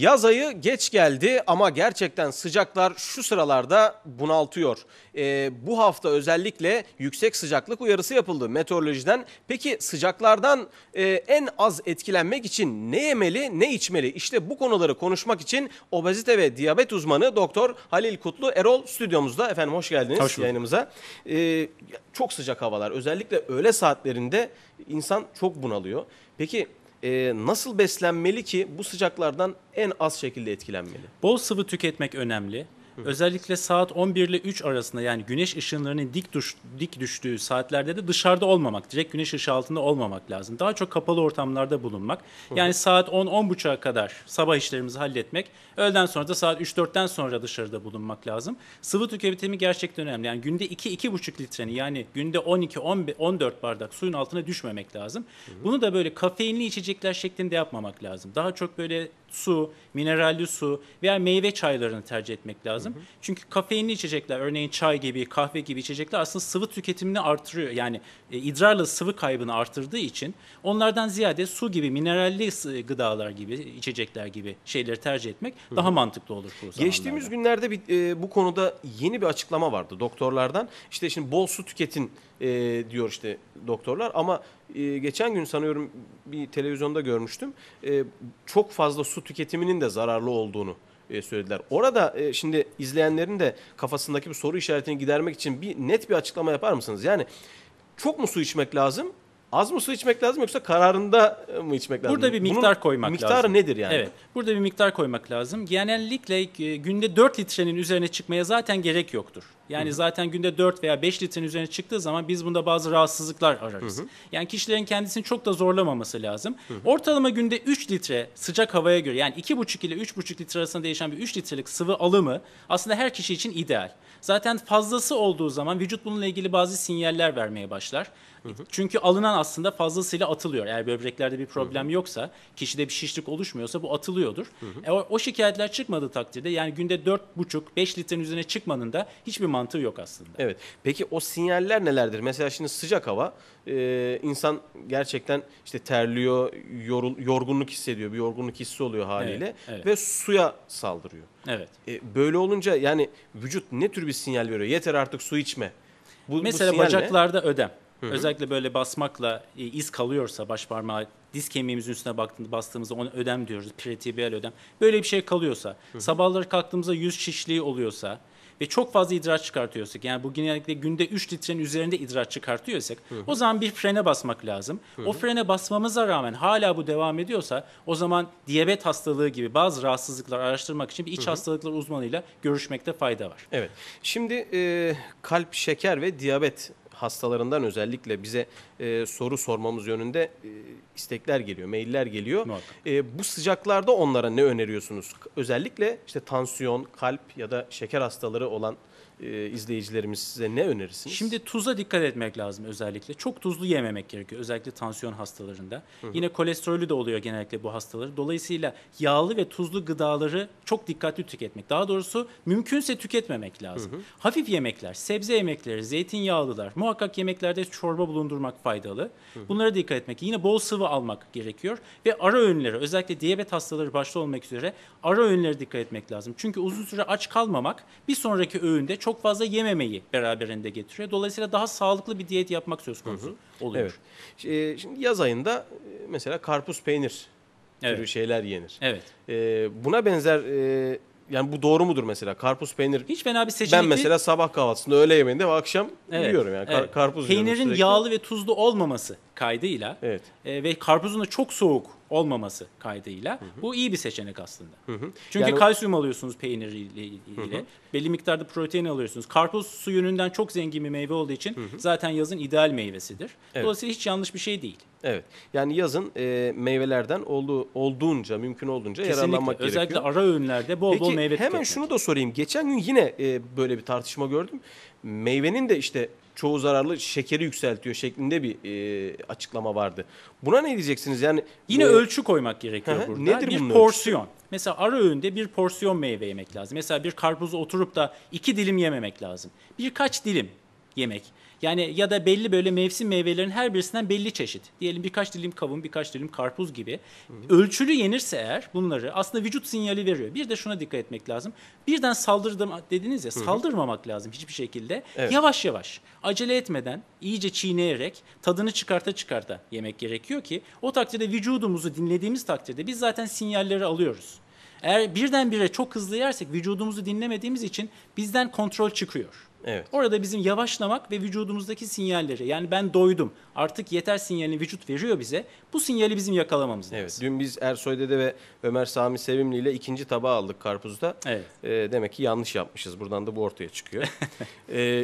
Yaz ayı geç geldi ama gerçekten sıcaklar şu sıralarda bunaltıyor. Ee, bu hafta özellikle yüksek sıcaklık uyarısı yapıldı meteorolojiden. Peki sıcaklardan e, en az etkilenmek için ne yemeli ne içmeli? İşte bu konuları konuşmak için obezite ve diyabet uzmanı Doktor Halil Kutlu Erol stüdyomuzda. Efendim hoş geldiniz Hoş bulduk. yayınımıza. Ee, çok sıcak havalar özellikle öğle saatlerinde insan çok bunalıyor. Peki e, nasıl beslenmeli ki bu sıcaklardan en az şekilde etkilenmeli? Bol sıvı tüketmek önemli. Özellikle saat 11 ile 3 arasında yani güneş ışınlarının dik, düş, dik düştüğü saatlerde de dışarıda olmamak, direkt güneş ışığı altında olmamak lazım. Daha çok kapalı ortamlarda bulunmak. Yani saat 10-10.30'a kadar sabah işlerimizi halletmek. Öğleden sonra da saat 3-4'ten sonra dışarıda bulunmak lazım. Sıvı tüketimi gerçekten önemli. Yani günde 2-2,5 litrenin yani günde 12-14 bardak suyun altına düşmemek lazım. Bunu da böyle kafeinli içecekler şeklinde yapmamak lazım. Daha çok böyle su, mineralli su veya meyve çaylarını tercih etmek lazım. Çünkü kafeinli içecekler örneğin çay gibi, kahve gibi içecekler aslında sıvı tüketimini artırıyor. Yani e, idrarla sıvı kaybını artırdığı için onlardan ziyade su gibi, mineralli sı- gıdalar gibi, içecekler gibi şeyleri tercih etmek daha mantıklı olur bu zamanlarda. Geçtiğimiz günlerde bir, e, bu konuda yeni bir açıklama vardı doktorlardan. İşte şimdi bol su tüketin e, diyor işte doktorlar ama e, geçen gün sanıyorum bir televizyonda görmüştüm. E, çok fazla su tüketiminin de zararlı olduğunu e, söylediler. Orada e, şimdi izleyenlerin de kafasındaki bir soru işaretini gidermek için bir net bir açıklama yapar mısınız? Yani çok mu su içmek lazım? Az mı su içmek lazım yoksa kararında mı içmek lazım? Burada bir Bunun miktar koymak miktarı lazım. nedir yani? Evet. Burada bir miktar koymak lazım. Genellikle e, günde 4 litrenin üzerine çıkmaya zaten gerek yoktur. Yani zaten günde 4 veya 5 litrenin üzerine çıktığı zaman biz bunda bazı rahatsızlıklar ararız. Yani kişilerin kendisini çok da zorlamaması lazım. Ortalama günde 3 litre sıcak havaya göre yani 2,5 ile 3,5 litre arasında değişen bir 3 litrelik sıvı alımı aslında her kişi için ideal. Zaten fazlası olduğu zaman vücut bununla ilgili bazı sinyaller vermeye başlar. Çünkü alınan aslında fazlasıyla atılıyor. Eğer böbreklerde bir problem yoksa, kişide bir şişlik oluşmuyorsa bu atılıyordur. E, o, o şikayetler çıkmadığı takdirde yani günde 4,5-5 litrenin üzerine çıkmanın da hiçbir mantığı yok aslında. Evet. Peki o sinyaller nelerdir? Mesela şimdi sıcak hava e, insan gerçekten işte terliyor, yorul, yorgunluk hissediyor. Bir yorgunluk hissi oluyor haliyle Evet, evet. ve suya saldırıyor. Evet. E, böyle olunca yani vücut ne tür bir sinyal veriyor? Yeter artık su içme. Bu, bu Mesela ne? bacaklarda ödem. Özellikle böyle basmakla e, iz kalıyorsa baş parmağı diz kemiğimizin üstüne baktığında bastığımızda ona ödem diyoruz. Pretibial ödem. Böyle bir şey kalıyorsa, sabahları kalktığımızda yüz şişliği oluyorsa ve çok fazla idrar çıkartıyorsak yani bu genellikle günde 3 litrenin üzerinde idrar çıkartıyorsak o zaman bir frene basmak lazım. O frene basmamıza rağmen hala bu devam ediyorsa o zaman diyabet hastalığı gibi bazı rahatsızlıklar araştırmak için bir iç hastalıklar uzmanıyla görüşmekte fayda var. Evet. Şimdi e, kalp, şeker ve diyabet hastalarından özellikle bize e, soru sormamız yönünde e, istekler geliyor, mailler geliyor. E, bu sıcaklarda onlara ne öneriyorsunuz? Özellikle işte tansiyon, kalp ya da şeker hastaları olan e, izleyicilerimiz size ne önerirsiniz? Şimdi tuza dikkat etmek lazım özellikle. Çok tuzlu yememek gerekiyor özellikle tansiyon hastalarında. Yine kolesterolü de oluyor genellikle bu hastaları. Dolayısıyla yağlı ve tuzlu gıdaları çok dikkatli tüketmek. Daha doğrusu mümkünse tüketmemek lazım. Hafif yemekler, sebze yemekleri, zeytinyağlılar, muhakkak yemeklerde çorba bulundurmak faydalı. Bunlara dikkat etmek. Yine bol sıvı almak gerekiyor ve ara öğünleri özellikle diyabet hastaları başta olmak üzere ara öğünlere dikkat etmek lazım. Çünkü uzun süre aç kalmamak bir sonraki öğünde çok fazla yememeyi beraberinde getiriyor. Dolayısıyla daha sağlıklı bir diyet yapmak söz konusu oluyor. Evet. E, Şimdi yaz ayında e, mesela karpuz peynir türü Evet. şeyler yenir. Evet. E, buna benzer e, yani bu doğru mudur mesela? Karpuz peynir Hiç fena bir seçenek ben mesela sabah kahvaltısında öğle yemeğinde ve akşam Evet, yiyorum yani Kar- evet. karpuz yiyorum Peynirin sürekli. yağlı ve tuzlu olmaması kaydıyla Evet. e, ve karpuzun da çok soğuk olmaması kaydıyla bu iyi bir seçenek aslında. Çünkü Yani- kalsiyum alıyorsunuz peynir ile ile. Belli miktarda protein alıyorsunuz. Karpuz su yönünden çok zengin bir meyve olduğu için zaten yazın ideal meyvesidir. Evet. Dolayısıyla hiç yanlış bir şey değil. Evet. Yani yazın e, meyvelerden olduğu olduğunca mümkün olduğunca Kesinlikle. yararlanmak Özellikle gerekiyor. ara öğünlerde bol bol Peki meyve hemen tüketmek. şunu da sorayım. Geçen gün yine e, böyle bir tartışma gördüm. Meyvenin de işte çoğu zararlı şekeri yükseltiyor şeklinde bir e, açıklama vardı. Buna ne diyeceksiniz? Yani Yine e, ölçü koymak gerekiyor Hı burada. Nedir bir bunun porsiyon. Mesela ara öğünde bir porsiyon meyve yemek lazım. Mesela bir karpuzu oturup da iki dilim yememek lazım. Birkaç dilim yemek. Yani ya da belli böyle mevsim meyvelerin her birisinden belli çeşit. Diyelim birkaç dilim kavun, birkaç dilim karpuz gibi. Ölçülü yenirse eğer bunları aslında vücut sinyali veriyor. Bir de şuna dikkat etmek lazım. Birden saldırdım dediniz ya saldırmamak lazım hiçbir şekilde. Evet. Yavaş yavaş acele etmeden iyice çiğneyerek tadını çıkarta çıkarta yemek gerekiyor ki o takdirde vücudumuzu dinlediğimiz takdirde biz zaten sinyalleri alıyoruz. Eğer birdenbire çok hızlı yersek vücudumuzu dinlemediğimiz için bizden kontrol çıkıyor. Evet. Orada bizim yavaşlamak ve vücudumuzdaki sinyalleri yani ben doydum artık yeter sinyalini vücut veriyor bize. Bu sinyali bizim yakalamamız Evet. lazım. Dün biz Ersoy Dede ve Ömer Sami Sevimli ile ikinci tabağı aldık karpuzda. Evet. Ee, demek ki yanlış yapmışız. Buradan da bu ortaya çıkıyor. Ee,